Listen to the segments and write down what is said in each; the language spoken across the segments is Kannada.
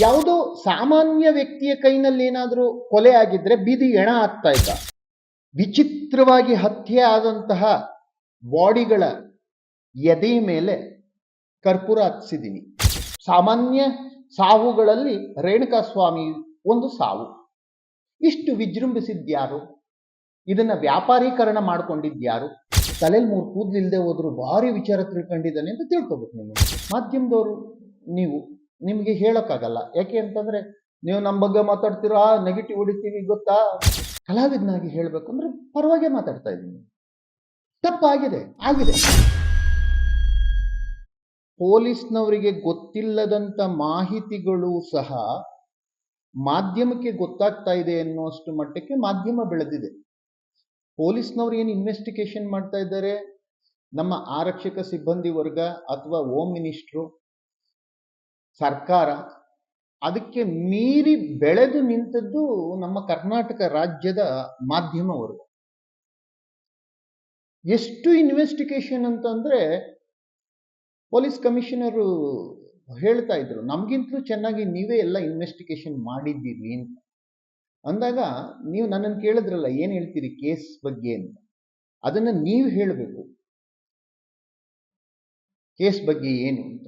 ಯಾವುದೋ ಸಾಮಾನ್ಯ ವ್ಯಕ್ತಿಯ ಕೈನಲ್ಲಿ ಏನಾದರೂ ಕೊಲೆ ಆಗಿದ್ರೆ ಬೀದಿ ಎಣ ಆಗ್ತಾ ಇದ್ದ. ವಿಚಿತ್ರವಾಗಿ ಹತ್ಯೆ ಆದಂತಹ ಬಾಡಿಗಳ ಎದೆ ಮೇಲೆ ಕರ್ಪೂರ ಹಚ್ಚಿದ್ದೀನಿ ಸಾಮಾನ್ಯ ಸಾವುಗಳಲ್ಲಿ ರೇಣುಕಾ ಸ್ವಾಮಿ ಒಂದು ಸಾವು. ಇಷ್ಟು ವಿಜೃಂಭಿಸಿದ್ಯಾರು ಇದನ್ನ ವ್ಯಾಪಾರೀಕರಣ ಮಾಡ್ಕೊಂಡಿದ್ಯಾರು ತಲೆಯಲ್ಲಿ ಮೂರು ಕೂದಲಿಲ್ಲದೆ ಹೋದ್ರು, ಭಾರಿ ವಿಚಾರ ತಿಳ್ಕೊಂಡಿದ್ದಾನೆ ಅಂತ ತಿಳ್ಕೊಬೇಕು ನೀವು ಮಾಧ್ಯಮದವರು, ನೀವು. ನಿಮಗೆ ಹೇಳೋಕ್ಕಾಗಲ್ಲ. ಯಾಕೆ ಅಂತಂದರೆ ನೀವು ನಮ್ಮ ಬಗ್ಗೆ ಮಾತಾಡ್ತೀರಾ ನೆಗೆಟಿವ್ ಹೊಡಿತೀವಿ, ಗೊತ್ತಾ? ಕಲಾವಿದನಾಗಿ ಹೇಳಬೇಕು ಅಂದರೆ ಪರವಾಗಿ ಮಾತಾಡ್ತಾ ಇದ್ದೀನಿ. ತಪ್ಪಾಗಿದೆ, ಆಗಿದೆ. ಪೊಲೀಸ್ನವರಿಗೆ ಗೊತ್ತಿಲ್ಲದಂತ ಮಾಹಿತಿಗಳು ಸಹ ಮಾಧ್ಯಮಕ್ಕೆ ಗೊತ್ತಾಗ್ತಾ ಇದೆ ಅನ್ನುವಷ್ಟು ಮಟ್ಟಕ್ಕೆ ಮಾಧ್ಯಮ ಬೆಳೆದಿದೆ. ಪೊಲೀಸ್ನವ್ರು ಏನು ಇನ್ವೆಸ್ಟಿಗೇಷನ್ ಮಾಡ್ತಾ ಇದ್ದಾರೆ? ನಮ್ಮ ಆರಕ್ಷಕ ಸಿಬ್ಬಂದಿ ವರ್ಗ ಅಥವಾ ಹೋಮ್ ಮಿನಿಸ್ಟ್ರು ಸರ್ಕಾರ ಅದಕ್ಕೆ ಮೀರಿ ಬೆಳೆದು ನಿಂತದ್ದು ನಮ್ಮ ಕರ್ನಾಟಕ ರಾಜ್ಯದ ಮಾಧ್ಯಮ ವರ್ಗ ಎಷ್ಟು ಇನ್ವೆಸ್ಟಿಗೇಷನ್ ಅಂತಂದ್ರೆ ಪೊಲೀಸ್ ಕಮಿಷನರು ಹೇಳ್ತಾ ಇದ್ರು, ನಮಗಿಂತಲೂ ಚೆನ್ನಾಗಿ ನೀವೇ ಎಲ್ಲ ಇನ್ವೆಸ್ಟಿಗೇಷನ್ ಮಾಡಿದ್ದೀರಿ ಅಂತ. ಅಂದಾಗ ನೀವು ನನ್ನನ್ನು ಕೇಳಿದ್ರಲ್ಲ, ಏನು ಹೇಳ್ತೀರಿ ಕೇಸ್ ಬಗ್ಗೆ ಅಂತ? ಅದನ್ನ ನೀವು ಹೇಳಬೇಕು. ಕೇಸ್ ಬಗ್ಗೆ ಏನು ಅಂತ.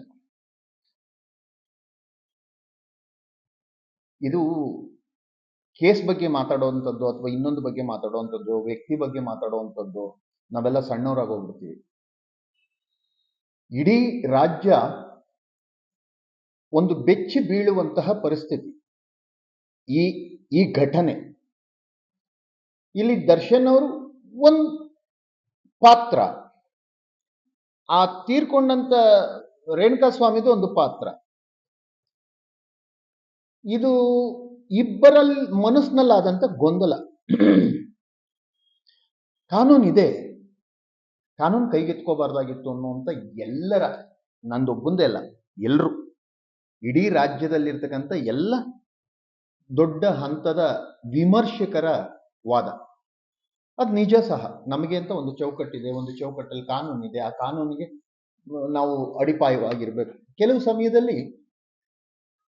ಇದು ಕೇಸ್ ಬಗ್ಗೆ ಮಾತಾಡುವಂಥದ್ದು ಅಥವಾ ಇನ್ನೊಂದು ಬಗ್ಗೆ ಮಾತಾಡುವಂಥದ್ದು, ವ್ಯಕ್ತಿ ಬಗ್ಗೆ ಮಾತಾಡುವಂಥದ್ದು, ನಾವೆಲ್ಲ ಸಣ್ಣವರಾಗಿ ಹೋಗ್ಬಿಡ್ತೀವಿ. ಇಡೀ ರಾಜ್ಯ ಒಂದು ಬೆಚ್ಚಿ ಬೀಳುವಂತಹ ಪರಿಸ್ಥಿತಿ. ಈ ಈ ಘಟನೆ. ಇಲ್ಲಿ ದರ್ಶನ್ ಅವರು ಒಂದು ಪಾತ್ರ. ಆ ತೀರ್ಕೊಂಡಂತ ರೇಣುಕಾ ಸ್ವಾಮಿದು ಒಂದು ಪಾತ್ರ. ಇದು ಇಬ್ಬರಲ್ಲಿ ಮನಸ್ಸಿನಲ್ಲಾದಂಥ ಗೊಂದಲ. ಕಾನೂನಿದೆ. ಕಾನೂನು ಕೈಗೆತ್ಕೋಬಾರ್ದಾಗಿತ್ತು ಅನ್ನುವಂಥ ಎಲ್ಲರ, ನಂದೊಬ್ಬಂದೇ ಅಲ್ಲ ಎಲ್ಲರೂ ಇಡೀ ರಾಜ್ಯದಲ್ಲಿರ್ತಕ್ಕಂಥ ಎಲ್ಲ ದೊಡ್ಡ ಹಂತದ ವಿಮರ್ಶಕರ ವಾದ. ಅದು ನಿಜ ಸಹ. ನಮಗೆ ಅಂತ ಒಂದು ಚೌಕಟ್ಟಿದೆ, ಒಂದು ಚೌಕಟ್ಟಲ್ಲಿ ಕಾನೂನಿದೆ. ಆ ಕಾನೂನಿಗೆ ನಾವು ಅಡಿಪಾಯವಾಗಿರ್ಬೇಕು. ಕೆಲವು ಸಮಯದಲ್ಲಿ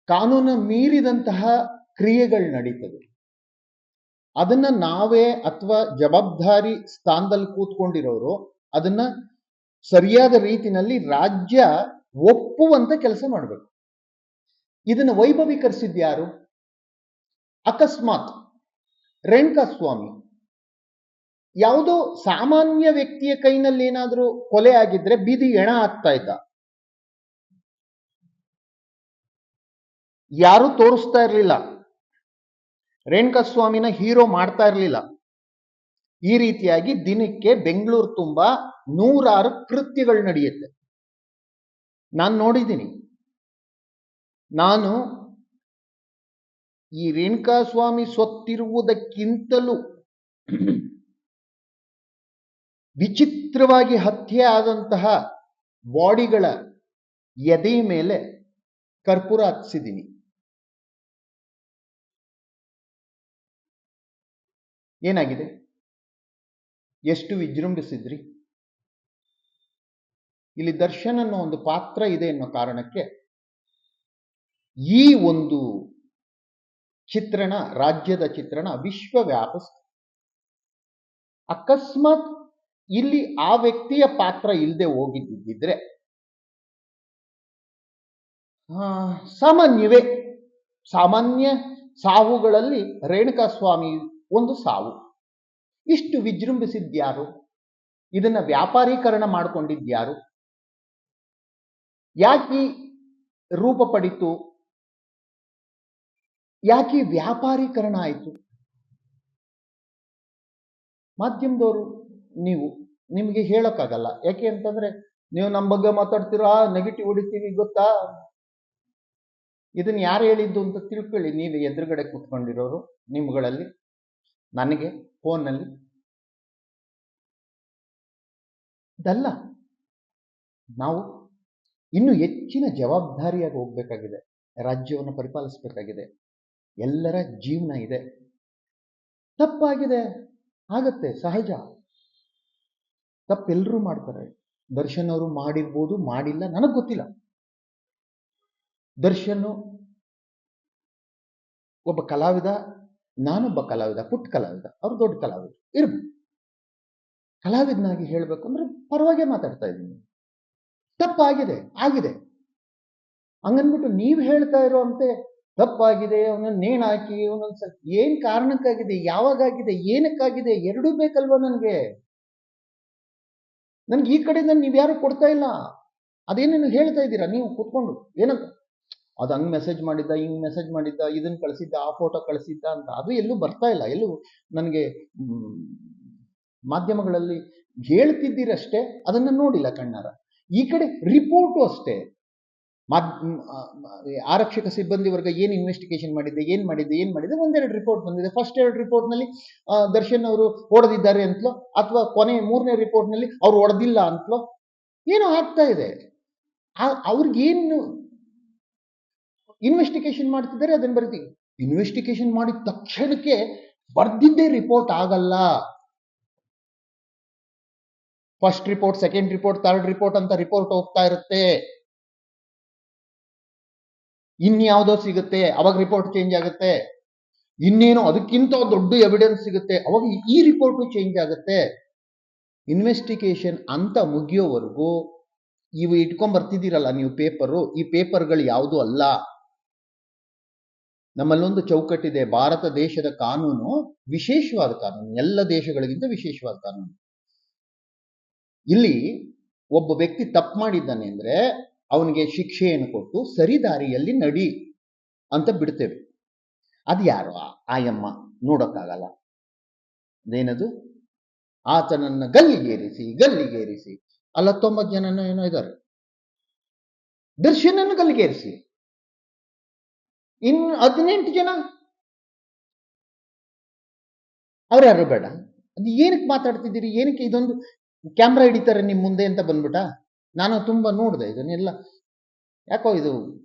ಕಾನೂನ ಮೀರಿದಂತಹ ಕ್ರಿಯೆಗಳು ನಡೀತದೆ. ಅದನ್ನ ನಾವೇ ಅಥವಾ ಜವಾಬ್ದಾರಿ ಸ್ಥಾನದಲ್ಲಿ ಕೂತ್ಕೊಂಡಿರೋರು ಅದನ್ನ ಸರಿಯಾದ ರೀತಿನಲ್ಲಿ ರಾಜ್ಯ ಒಪ್ಪುವಂತ ಕೆಲಸ ಮಾಡಬೇಕು. ಇದನ್ನ ವೈಭವೀಕರಿಸಿದ್ಯಾರು? ಅಕಸ್ಮಾತ್ ರೇಣುಕಾ ಸ್ವಾಮಿ. ಯಾವುದೋ ಸಾಮಾನ್ಯ ವ್ಯಕ್ತಿಯ ಕೈನಲ್ಲಿ ಏನಾದರೂ ಕೊಲೆ ಆಗಿದ್ರೆ ಬೀದಿ ಎಣ ಆಗ್ತಾ ಇದ್ದ. ಯಾರು ತೋರಿಸ್ತಾ ಇರಲಿಲ್ಲ. ರೇಣುಕಾಸ್ವಾಮಿನ ಹೀರೋ ಮಾಡ್ತಾ ಇರಲಿಲ್ಲ. ಈ ರೀತಿಯಾಗಿ ದಿನಕ್ಕೆ ಬೆಂಗಳೂರು ತುಂಬ ನೂರಾರು ಕೃತ್ಯಗಳು ನಡೆಯುತ್ತೆ. ನಾನು ನೋಡಿದ್ದೀನಿ. ನಾನು ಈ ರೇಣುಕಾಸ್ವಾಮಿ ಸೊತ್ತಿರುವುದಕ್ಕಿಂತಲೂ ವಿಚಿತ್ರವಾಗಿ ಹತ್ಯೆ ಆದಂತಹ ಬಾಡಿಗಳ ಎದೆ ಮೇಲೆ ಕರ್ಪೂರ ಹಚ್ಚಿದ್ದೀನಿ. ಏನಾಗಿದೆ? ಎಷ್ಟು ವಿಜೃಂಭಿಸಿದ್ರಿ? ಇಲ್ಲಿ ದರ್ಶನ್ ಅನ್ನೋ ಒಂದು ಪಾತ್ರ ಇದೆ ಅನ್ನೋ ಕಾರಣಕ್ಕೆ ಈ ಒಂದು ಚಿತ್ರಣ, ರಾಜ್ಯದ ಚಿತ್ರಣ ವಿಶ್ವ ವ್ಯಾಪಿಸ್ತು ಅಕಸ್ಮಾತ್ ಇಲ್ಲಿ ಆ ವ್ಯಕ್ತಿಯ ಪಾತ್ರ ಇಲ್ಲದೆ ಹೋಗಿದ್ದಿದ್ರೆ ಸಾಮಾನ್ಯವೇ, ಸಾಮಾನ್ಯ ಸಾವುಗಳಲ್ಲಿ ರೇಣುಕಾ ಸ್ವಾಮಿ ಒಂದು ಸಾವು. ಇಷ್ಟು ವಿಜೃಂಭಿಸಿದ್ಯಾರು? ಇದನ್ನ ವ್ಯಾಪಾರೀಕರಣ ಮಾಡಿಕೊಂಡಿದ್ಯಾರು? ಯಾಕೆ ರೂಪ ಪಡಿತು? ಯಾಕೆ ವ್ಯಾಪಾರೀಕರಣ ಆಯಿತು? ಮಾಧ್ಯಮದವರು, ನೀವು, ನಿಮಗೆ ಹೇಳೋಕ್ಕಾಗಲ್ಲ. ಯಾಕೆ ಅಂತಂದ್ರೆ, ನೀವು ನಮ್ಮ ಬಗ್ಗೆ ಮಾತಾಡ್ತೀರಾ? ನೆಗೆಟಿವ್ ಹೊಡಿತೀವಿ, ಗೊತ್ತಾ? ಇದನ್ನ ಯಾರು ಹೇಳಿದ್ದು ಅಂತ ತಿಳ್ಕೊಳ್ಳಿ. ನೀವು ಎದುರುಗಡೆ ಕೂತ್ಕೊಂಡಿರೋರು, ನಿಮ್ಗಳಲ್ಲಿ. ನನಗೆ ಫೋನ್ನಲ್ಲಿ? ಇದಲ್ಲ. ನಾವು ಇನ್ನು ಹೆಚ್ಚಿನ ಜವಾಬ್ದಾರಿಯಾಗಿ ಹೋಗ್ಬೇಕಾಗಿದೆ. ರಾಜ್ಯವನ್ನು ಪರಿಪಾಲಿಸಬೇಕಾಗಿದೆ. ಎಲ್ಲರ ಜೀವನ ಇದೆ. ತಪ್ಪಾಗಿದೆ. ಆಗತ್ತೆ. ಸಹಜ. ತಪ್ಪೆಲ್ಲರೂ ಮಾಡ್ತಾರೆ. ದರ್ಶನ್ ಅವರು ಮಾಡಿರ್ಬೋದು, ಮಾಡಿಲ್ಲ, ನನಗೆ ಗೊತ್ತಿಲ್ಲ. ದರ್ಶನ್ ಒಬ್ಬ ಕಲಾವಿದ ನಾನೊಬ್ಬ ಕಲಾವಿದ, ಪುಟ್ಟ ಕಲಾವಿದ, ಅವ್ರು ದೊಡ್ಡ ಕಲಾವಿದ ಇರ್ಬೇಕು. ಕಲಾವಿದನಾಗಿ ಹೇಳಬೇಕು ಅಂದ್ರೆ ಪರವಾಗಿ ಮಾತಾಡ್ತಾ ಇದ್ದೀನಿ. ತಪ್ಪಾಗಿದೆ, ಆಗಿದೆ. ಹಂಗನ್ಬಿಟ್ಟು ನೀವು ಹೇಳ್ತಾ ಇರೋಂತೆ ತಪ್ಪಾಗಿದೆ ಅವನನ್ನ ನೇಣಾಕಿ ಹಾಕಿ ಸರ್ ಏನ್ ಕಾರಣಕ್ಕಾಗಿದೆ, ಯಾವಾಗಾಗಿದೆ, ಏನಕ್ಕಾಗಿದೆ ಎರಡೂ ಬೇಕಲ್ವಾ ನನ್ಗೆ? ನನ್ಗೆ ಈ ಕಡೆಯಿಂದ ನೀವು ಯಾರು ಕೊಡ್ತಾ ಇಲ್ಲ. ಅದೇನೇನು ಹೇಳ್ತಾ ಇದ್ದೀರಾ? ನೀವು ಕೂತ್ಕೊಂಡು, ಏನಂತ? ಅದು ಹಂಗೆ ಮೆಸೇಜ್ ಮಾಡಿದ್ದ ಹಿಂಗೆ ಮೆಸೇಜ್ ಮಾಡಿದ್ದ ಇದನ್ನು ಕಳಿಸಿದ್ದ ಆ ಫೋಟೋ ಕಳಿಸಿದ್ದ ಅಂತ ಅದು ಎಲ್ಲೂ ಬರ್ತಾ ಇಲ್ಲ. ಎಲ್ಲೂ ನನಗೆ ಮಾಧ್ಯಮಗಳಲ್ಲಿ ಹೇಳ್ತಿದ್ದೀರಷ್ಟೇ ಅದನ್ನು ನೋಡಿಲ್ಲ ಕಣ್ಣಾರ. ಈ ಕಡೆ ರಿಪೋರ್ಟು ಅಷ್ಟೇ. ಮ್, ಆರಕ್ಷಕ ಸಿಬ್ಬಂದಿ ವರ್ಗ ಏನು ಇನ್ವೆಸ್ಟಿಗೇಷನ್ ಮಾಡಿದ್ದೆ ಏನು ಮಾಡಿದ್ದೆ ಏನು ಮಾಡಿದ್ದೆ ಒಂದೆರಡು ರಿಪೋರ್ಟ್ ಬಂದಿದೆ. ಫಸ್ಟ್ ಎರಡು ರಿಪೋರ್ಟ್ನಲ್ಲಿ ದರ್ಶನ್ ಅವರು ಹೊಡೆದಿದ್ದಾರೆ ಅಂತಲೋ ಅಥವಾ ಕೊನೆ ಮೂರನೇ ರಿಪೋರ್ಟ್ನಲ್ಲಿ ಅವ್ರು ಹೊಡೆದಿಲ್ಲ ಅಂತಲೋ ಏನೋ ಆಗ್ತಾ ಇದೆ. ಅವ್ರಿಗೇನು ಇನ್ವೆಸ್ಟಿಗೇಷನ್ ಮಾಡ್ತಿದ್ದಾರೆ, ಅದನ್ನ ಬರ್ತೀವಿ ಇನ್ವೆಸ್ಟಿಗೇಷನ್ ಮಾಡಿದ ತಕ್ಷಣಕ್ಕೆ ಬರ್ದಿದ್ದೇ ರಿಪೋರ್ಟ್ ಆಗಲ್ಲ. First report second report third report ಅಂತ ರಿಪೋರ್ಟ್ ಹೋಗ್ತಾ ಇರುತ್ತೆ. ಇನ್ಯಾವುದೋ ಸಿಗುತ್ತೆ, ಅವಾಗ ರಿಪೋರ್ಟ್ ಚೇಂಜ್ ಆಗುತ್ತೆ. ಇನ್ನೇನು ಅದಕ್ಕಿಂತ ದೊಡ್ಡ ಎವಿಡೆನ್ಸ್ ಸಿಗುತ್ತೆ, ಅವಾಗ ಈ ರಿಪೋರ್ಟು ಚೇಂಜ್ ಆಗುತ್ತೆ. ಇನ್ವೆಸ್ಟಿಗೇಷನ್ ಅಂತ ಮುಗಿಯೋವರೆಗೂ, ಇವು ಇಟ್ಕೊಂಡ್ ಬರ್ತಿದ್ದೀರಲ್ಲ ನೀವು ಪೇಪರು ಈ ಪೇಪರ್ಗಳು ಯಾವುದು ಅಲ್ಲ. ನಮ್ಮಲ್ಲೊಂದು ಚೌಕಟ್ಟಿದೆ. ಭಾರತ ದೇಶದ ಕಾನೂನು ವಿಶೇಷವಾದ ಕಾನೂನು. ಎಲ್ಲ ದೇಶಗಳಿಗಿಂತ ವಿಶೇಷವಾದ ಕಾನೂನು. ಇಲ್ಲಿ ಒಬ್ಬ ವ್ಯಕ್ತಿ ತಪ್ಪು ಮಾಡಿದ್ದಾನೆ ಅಂದ್ರೆ ಅವನಿಗೆ ಶಿಕ್ಷೆಯನ್ನು ಕೊಟ್ಟು ಸರಿ ದಾರಿಯಲ್ಲಿ ನಡಿ ಅಂತ ಬಿಡ್ತೇವೆ. ಅದು ಯಾರು? ಆಯಮ್ಮ ನೋಡೋಕ್ಕಾಗಲ್ಲ. ಅದೇನದು? ಆತನನ್ನ ಗಲ್ಲಿಗೇರಿಸಿ ಗಲ್ಲಿಗೇರಿಸಿ. ಅಲ್ಲ ಹತ್ತೊಂಬತ್ತು ಜನನ ಏನೋ ಇದ್ದಾರೆ. ದರ್ಶನನ್ನು ಗಲ್ಲಿಗೇರಿಸಿ. ಇನ್ ಹದಿನೆಂಟು ಜನ. ಅವ್ರ್ಯಾರು ಬೇಡ. ಅದು ಏನಕ್ಕೆ ಮಾತಾಡ್ತಿದ್ದೀರಿ? ಏನಕ್ಕೆ ಇದೊಂದು ಕ್ಯಾಮ್ರಾ ಹಿಡಿತಾರೆ ನಿಮ್ಮ ಮುಂದೆ ಅಂತ ಬಂದ್ಬಿಟ್ಟ ನಾನು ತುಂಬಾ ನೋಡಿದೆ ಇದನ್ನೆಲ್ಲ. ಯಾಕೋ ಇದು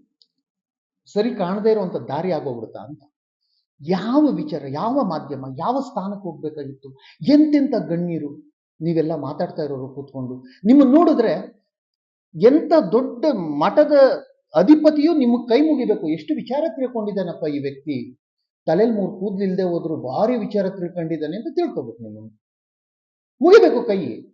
ಸರಿ ಕಾಣದೇ ಇರುವಂತ ದಾರಿ ಆಗೋಗ್ಬಿಡುತ್ತಾ ಅಂತ. ಯಾವ ವಿಚಾರ, ಯಾವ ಮಾಧ್ಯಮ, ಯಾವ ಸ್ಥಾನಕ್ಕೆ ಹೋಗ್ಬೇಕಾಗಿತ್ತು? ಎಂತೆಂಥ ಗಣ್ಯರು ನೀವೆಲ್ಲ ಮಾತಾಡ್ತಾ ಇರೋರು ಕೂತ್ಕೊಂಡು? ನಿಮ್ಮನ್ನ ನೋಡಿದ್ರೆ ಎಂತ ದೊಡ್ಡ ಮಠದ ಅಧಿಪತಿಯು ನಿಮ್ಮ ಕೈ ಮುಗಿಬೇಕು. ಎಷ್ಟು ವಿಚಾರ ತಿಳ್ಕೊಂಡಿದ್ದಾನಪ್ಪ ಈ ವ್ಯಕ್ತಿ? ತಲೆಲ್ ಮೂರು ಕೂದಲಿಲ್ಲದೆ ಹೋದ್ರು ಭಾರಿ ವಿಚಾರ ತಿಳ್ಕೊಂಡಿದ್ದಾನೆ ಅಂತ ತಿಳ್ಕೊಬೇಕು ನಿಮ್ಮನ್ನು. ಮುಗಿಬೇಕು ಕೈ